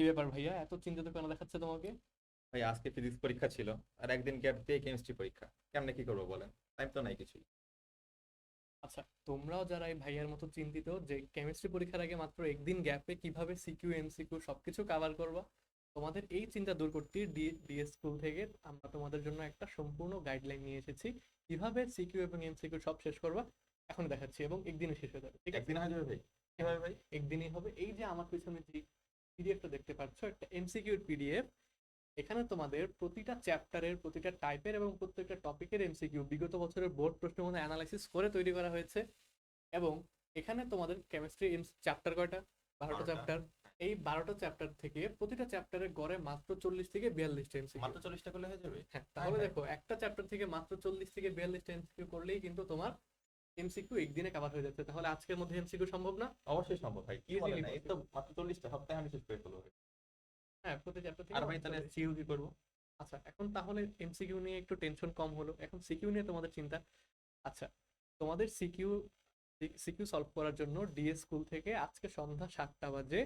কি ব্যাপার ভাইয়া? এত চিন্তিত কেন দেখাচ্ছে তোমাকে? ভাই আজকে ফিজিক্স পরীক্ষা ছিল আর একদিন গ্যাপ দিয়ে কেমিস্ট্রি পরীক্ষা। কেমনে কি করব বলেন? টাইম তো নাই কিছুই। আচ্ছা তোমরাও যারা এই ভাইয়ার মতো চিন্তিত যে কেমিস্ট্রি পরীক্ষার আগে মাত্র একদিন গ্যাপে কীভাবে সিকিউ এমসিকিউ সবকিছু কভার করবা তোমাদের এই চিন্তা দূর করতে ডিএস স্কুল থেকে আমরা তোমাদের জন্য একটা সম্পূর্ণ গাইডলাইন নিয়ে এসেছি। কীভাবে সিকিউ এবং এমসিকিউ সব শেষ করবা এখন দেখাচ্ছি এবং একদিনে শেষ হয়ে যাবে ঠিক আছে? একদিন হয়ে যাবে ভাই। কীভাবে ভাই একদিনই হবে। এই যে আমার পিছনে যে পিডিএফটা দেখতে পাচ্ছ একটা এমসিকিউর পিডিএফ এখানে তোমাদের প্রতিটা চ্যাপ্টারের প্রতিটা টাইপের এবং প্রত্যেকটা টপিকের এমসিকিউ বিগত বছরের বোর্ড প্রশ্নের মধ্যে অ্যানালাইসিস করে তৈরি করা হয়েছে এবং এখানে তোমাদের কেমিস্ট্রি চ্যাপ্টার কয়টা? বারোটা। চ্যাপ্টার। এই বারোটা চ্যাপ্টার থেকে প্রতিটা চ্যাপ্টারের গড়ে মাত্র চল্লিশ থেকে বিয়াল্লিশটা এমসিকিউ মাত্র চল্লিশটা করলে হয়ে যাবে? হ্যাঁ তাহলে। দেখো একটা চ্যাপ্টার থেকে মাত্র চল্লিশ থেকে বিয়াল্লিশটা এমসিকিউ করলেই কিন্তু তোমার এমসিকিউ একদিনে কভার হয়ে যাচ্ছে। তাহলে আজকের মধ্যে এমসিকিউ সম্ভব না? অবশ্যই সম্ভব ভাই কি বলেন? এই তো মাত্র আমি শেষ করে ফেলব। হ্যাঁ প্রতি চ্যাপ্টার থেকে আর ভাই তাহলে সিইউ কি করব? আচ্ছা এখন তাহলে এমসিকিউ নিয়ে একটু টেনশন কম হলো। এখন সিকিউ নিয়ে তোমাদের চিন্তা। আচ্ছা তোমাদের সিকিউ সিকিউ সলভ করার জন্য ডিএস স্কুল থেকে আজকে সন্ধ্যা সাতটা বাজে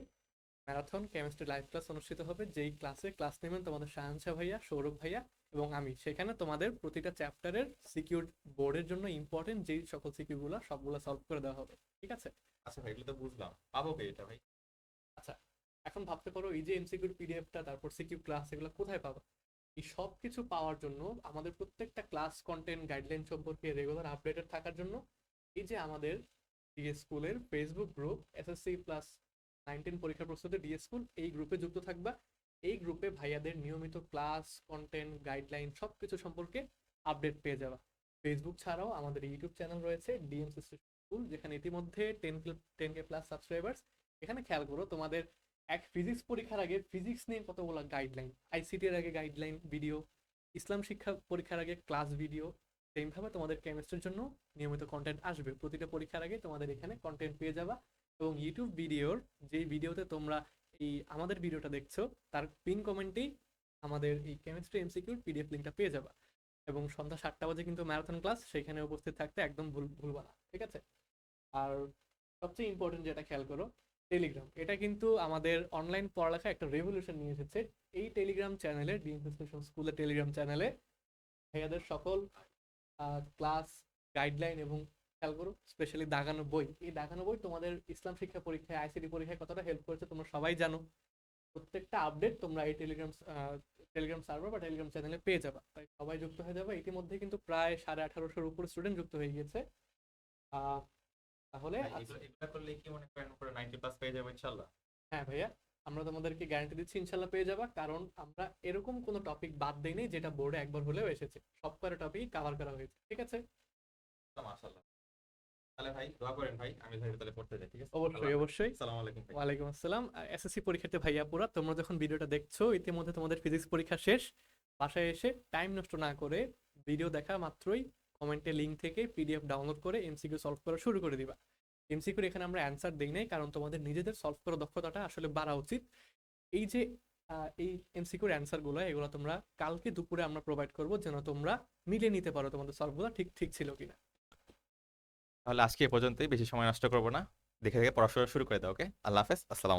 ম্যারাথন কেমিস্ট্রি লাইভ ক্লাস অনুষ্ঠিত হবে। যেই ক্লাসে ক্লাস নেবেন তোমাদের শাহানশা ভাইয়া সৌরভ ভাইয়া এবং আমি। সেখানে তোমাদের প্রতিটা চ্যাপ্টারের সিকিউর বোর্ডের জন্য ইম্পর্টেন্ট যেই সকল সিকিউগুলো সবগুলো সলভ করে দেওয়া হবে। ঠিক আছে? আচ্ছা ভাই এগুলো তো বুঝলাম। পাবো কি এটা ভাই? এখন ভাবতে পারো, এই যে এমসিকিউর পিডিএফটা তারপর সিকিউ ক্লাস এগুলো কোথায় পাবা? এই সব কিছু পাওয়ার জন্য আমাদের প্রত্যেকটা ক্লাস কন্টেন্ট গাইডলাইন সম্পর্কে রেগুলার আপডেটেড থাকার জন্য এই যে আমাদের ডিএস স্কুলের Facebook group SSC plus nineteen পরীক্ষা প্রস্তুতি ডিএস স্কুল এই গ্রুপে যুক্ত থাকবা। এই গ্রুপে ভাইয়াদের নিয়মিত ক্লাস কন্টেন্ট গাইডলাইন সব কিছু সম্পর্কে আপডেট পেয়ে যাওয়া ফেসবুক ছাড়াও আমাদের ইউটিউব চ্যানেল রয়েছে ডিএমসি স্কুল যেখানে ইতিমধ্যে ten ten K plus subscribers এখানে খেয়াল করো, তোমাদের এক ফিজিক্স পরীক্ষার আগে ফিজিক্স নিয়ে কতগুলো গাইডলাইন আইসিটি এর আগে গাইডলাইন ভিডিও ইসলাম শিক্ষা পরীক্ষার আগে ক্লাস ভিডিও সেমভাবে তোমাদের কেমিস্ট্রির জন্য নিয়মিত কন্টেন্ট আসবে। প্রতিটা পরীক্ষার আগে তোমাদের এখানে কন্টেন্ট পেয়ে যাবা এবং ইউটিউব ভিডিওর যেই ভিডিওতে তোমরা এই আমাদের ভিডিওটা দেখছ, তার পিন কমেন্টেই আমাদের এই কেমিস্ট্রি এমসিকিউর পিডিএফ লিঙ্কটা পেয়ে যাবা। এবং সন্ধ্যা সাতটা বাজে কিন্তু ম্যারাথন ক্লাস সেখানে উপস্থিত থাকতে একদম ভুল ভুলবা না ঠিক আছে? আর সবচেয়ে ইম্পর্টেন্ট যেটা খেয়াল করো টেলিগ্রাম এটা কিন্তু আমাদের অনলাইন পড়ালেখা একটা রেভলিউশন নিয়ে এসেছে। এই টেলিগ্রাম চ্যানেলে ডিএনসিস্টেশন স্কুলের টেলিগ্রাম চ্যানেলে ভাইয়াদের সকল ক্লাস গাইডলাইন এবং খেয়াল করো স্পেশালি দাগানো বই। এই দাগানো বই তোমাদের ইসলাম শিক্ষা পরীক্ষায় আইসিডি পরীক্ষায় কতটা হেল্প করেছে তোমরা সবাই জানো। প্রত্যেকটা আপডেট তোমরা এই টেলিগ্রাম টেলিগ্রাম সার্ভার বা টেলিগ্রাম চ্যানেলে পেয়ে যাবে। তাই সবাই যুক্ত হয়ে যাবে। ইতিমধ্যে কিন্তু প্রায় সাড়ে আঠারোশোর উপর স্টুডেন্ট যুক্ত হয়ে গিয়েছে। তাহলে আজ- এগুলো করলে কি মনে করেন উপরে নাইনটি প্লাস পেয়ে যাব ইনশাল্লাহ? হ্যাঁ ভাইয়া আমরা তোমাদেরকে গ্যারান্টি দিচ্ছি ইনশাল্লাহ পেয়ে যাবা কারণ আমরা এরকম কোনো টপিক বাদ দেই নাই যেটা বোর্ডে একবার হলেও এসেছে। সব কয়টা টপিক কভার করা হয়েছে ঠিক আছে? তাহলে ভাই দোয়া করেন ভাই আমি ভাই তাহলে পড়তে যাই ঠিক আছে? অবশ্যই অবশ্যই। আসসালামু আলাইকুম ওয়ালাইকুম আসসালাম। এসএসসি পরীক্ষার্থী ভাইয়া পুরা তোমরা যখন ভিডিওটা দেখছ ইতিমধ্যে তোমাদের ফিজিক্স পরীক্ষা শেষ। বাসায় এসে টাইম নষ্ট না করে ভিডিও দেখা মাত্রই কমেন্টে লিঙ্ক থেকে পিডিএফ ডাউনলোড করে এমসিকিউ সলভ করা শুরু করে দিবা। এমসিকিউর এখানে আমরা অ্যান্সার দিই নাই, কারণ তোমাদের নিজেদের সলভ করার দক্ষতাটা আসলে বাড়া উচিত। এই যে এই এমসিকিউর অ্যান্সারগুলো এগুলো তোমরা কালকে দুপুরে আমরা প্রোভাইড করব যেন তোমরা মিলে নিতে পারো তোমাদের সলভগুলো ঠিক ঠিক ছিল কিনা। তাহলে আজকে এ পর্যন্তই, বেশি সময় নষ্ট করব না। দেখে দেখে পড়াশোনা শুরু করে দাও, ওকে? আল্লাহ হাফেজ, আসসালাম